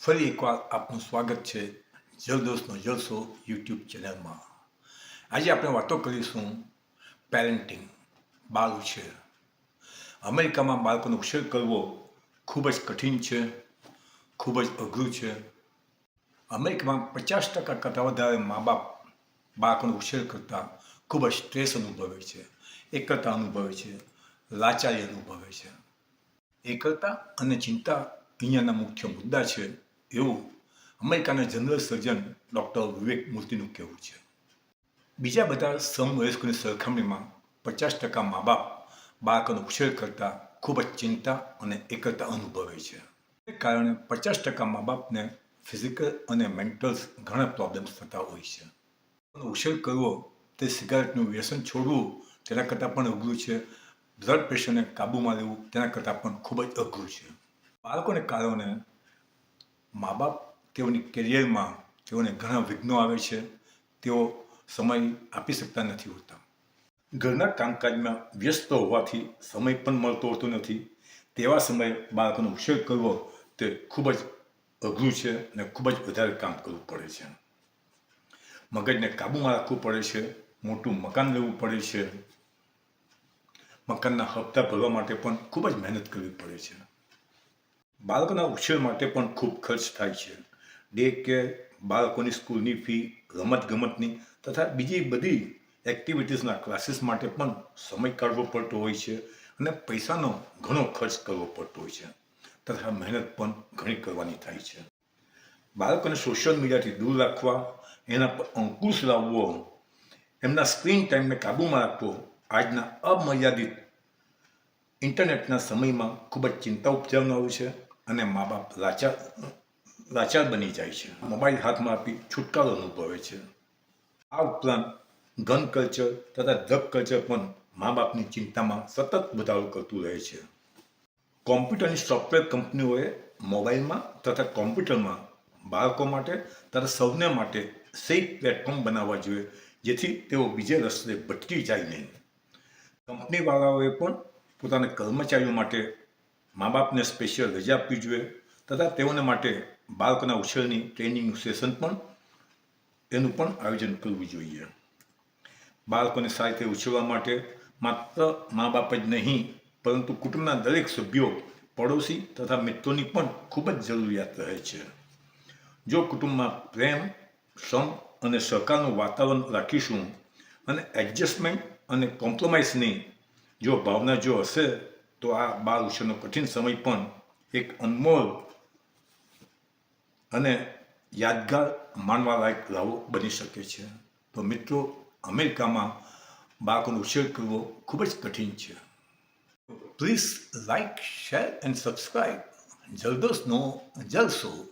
ફરી એકવાર આપનું સ્વાગત છે જલદોસ્તનો જલસો યુટ્યુબ ચેનલમાં. આજે આપણે વાતો કરીશું પેરેન્ટિંગ, બાળ ઉછેર અમેરિકામાં બાળકોનો ઉછેર કરવો ખૂબ જ કઠિન છે, ખૂબ જ અઘરું છે. અમેરિકામાં પચાસ ટકા કરતાં વધારે મા બાપ બાળકોનો ઉછેર કરતાં ખૂબ જ સ્ટ્રેસ અનુભવે છે એકલતા અનુભવે છે, લાચારી અનુભવે છે. એકલતા અને ચિંતા અહીંયાના મુખ્ય મુદ્દા છે એવું અમેરિકાના જનરલ સર્જન ડૉક્ટર વિવેક મૂર્તિનું કહેવું છે. બીજા બધા સમવયસ્કોની સરખામણીમાં પચાસ ટકા મા બાપ બાળકોનો ઉછેર કરતાં ખૂબ જ ચિંતા અને એકલતા અનુભવે છે. એ કારણે પચાસ ટકા મા બાપને ફિઝિકલ અને મેન્ટલ ઘણા પ્રોબ્લેમ્સ થતા હોય છે. ઉછેર કરવો, તે સિગારેટનું વ્યસન છોડવું તેના કરતાં પણ અઘરું છે. બ્લડ પ્રેશરને કાબૂમાં લેવું તેના કરતાં પણ ખૂબ જ અઘરું છે. બાળકોને કારણે મા બાપ તેઓની કેરિયરમાં તેઓને ઘણા વિઘ્નો આવે છે. તેઓ સમય આપી શકતા નથી હોતા. ઘરના કામકાજમાં વ્યસ્ત હોવાથી સમય પણ મળતો હોતો નથી. તેવા સમયે બાળકોનો ઉછેર કરવો તે ખૂબ જ અઘરું છે અને ખૂબ જ વધારે કામ કરવું પડે છે. મગજને કાબૂમાં રાખવું પડે છે, મોટું મકાન લેવું પડે છે. મકાનના હપ્તા ભરવા માટે પણ ખૂબ જ મહેનત કરવી પડે છે. બાળકોના ઉછેર માટે પણ ખૂબ ખર્ચ થાય છે. ડે કેર બાળકોની સ્કૂલની ફી રમત ગમતની તથા બીજી બધી એક્ટિવિટીઝના ક્લાસીસ માટે પણ સમય કાઢવો પડતો હોય છે અને પૈસાનો ઘણો ખર્ચ કરવો પડતો હોય છે તથા મહેનત પણ ઘણી કરવાની થાય છે. બાળકોને સોશિયલ મીડિયાથી દૂર રાખવા, એના પર અંકુશ લાવવો, એમના સ્ક્રીન ટાઈમને કાબૂમાં રાખવો આજના અમર્યાદિત ઇન્ટરનેટના સમયમાં ખૂબ જ ચિંતા ઉપજાવનારું છે. અને મા બાપ લાચાર લાચાર બની જાય છે. મોબાઈલ હાથમાં આપી છુટકારો અનુભવે છે. આ ઉપરાંત ગન કલ્ચર તથા ડ્રગ કલ્ચર પણ મા બાપની ચિંતામાં સતત વધારો કરતું રહે છે. કોમ્પ્યુટરની સોફ્ટવેર કંપનીઓએ મોબાઈલમાં તથા કોમ્પ્યુટરમાં બાળકો માટે તથા સૌને માટે સેફ પ્લેટફોર્મ બનાવવા જોઈએ, જેથી તેઓ બીજે રસ્તે ભટકી જાય નહીં. કંપનીવાળાઓએ પણ પોતાના કર્મચારીઓ માટે મા બાપને સ્પેશિયલ રજા આપવી જોઈએ તથા તેઓને માટે બાળકોના ઉછેરની ટ્રેનિંગનું સેશન પણ એનું પણ આયોજન કરવું જોઈએ. બાળકોને સારી રીતે ઉછેરવા માટે માત્ર મા બાપ જ નહીં, પરંતુ કુટુંબના દરેક સભ્યો, પડોશી તથા મિત્રોની પણ ખૂબ જ જરૂરિયાત રહે છે. જો કુટુંબમાં પ્રેમ સમ અને સહકારનું વાતાવરણ રાખીશું અને એડજસ્ટમેન્ટ અને કોમ્પ્રોમાઇઝની જો ભાવના જો હશે તો આ બાળ ઉછેરનો કઠિન સમય પણ એક અનમોલ અને યાદગાર માનવા લાયક લાવો બની શકે છે. તો મિત્રો, અમેરિકામાં બાળકોનો ઉછેર કરવો ખૂબ જ કઠિન છે. Please like share, and subscribe જલદોસનો જલસો.